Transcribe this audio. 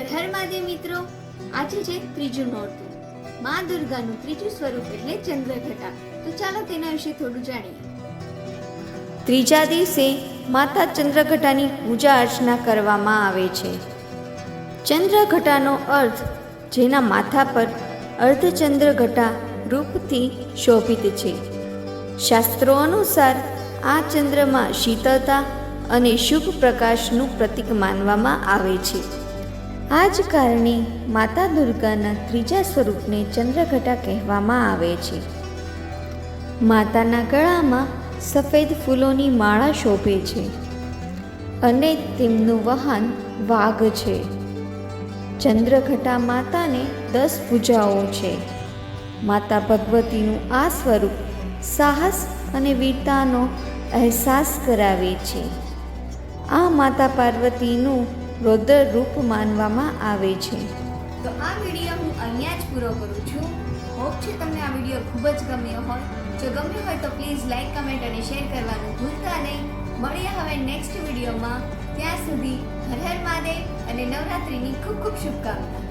હર હર મહાદેવ મિત્રો, આજે છે ત્રીજું નોરતું. મા દુર્ગાનું ત્રીજું સ્વરૂપ એટલે ચંદ્રઘટા. તો ચાલો તેના વિશે થોડું જાણીએ. ત્રીજા દિવસે માતા ચંદ્રઘટાની પૂજા અર્ચના કરવામાં આવે છે. ચંદ્રઘટાનો અર્થ જેના માથા પર અર્ધચંદ્રઘટા રૂપથી શોભિત છે. શાસ્ત્રો અનુસાર આ ચંદ્રમાં શીતળતા અને શુભ પ્રકાશનું પ્રતીક માનવામાં આવે છે. આ જ કારણે માતા દુર્ગાના ત્રીજા સ્વરૂપને ચંદ્રઘટા કહેવામાં આવે છે. માતાના ગળામાં સફેદ ફૂલોની માળા શોભે છે અને તેમનું વાહન વાઘ છે. ચંદ્રઘટા માતાને દસ પૂજાઓ છે. માતા ભગવતીનું આ સ્વરૂપ સાહસ અને વીરતાનો અહેસાસ કરાવે છે. આ માતા પાર્વતીનું રૌદ્ર રૂપ માનવામાં આવે છે. તો આ વીડિયો હું અહીંયા જ પૂરો કરું છું. હોપ છે તમને આ વીડિયો ખૂબ જ ગમ્યો હોય. જો ગમ્યો હોય તો પ્લીઝ લાઈક કમેન્ટ અને શેર કરવાનું ભૂલતા નહીં. મળીએ હવે નેક્સ્ટ વિડીયોમાં. ત્યાં સુધી હર હર મહાદેવ અને નવરાત્રિની ખૂબ ખૂબ શુભકામના.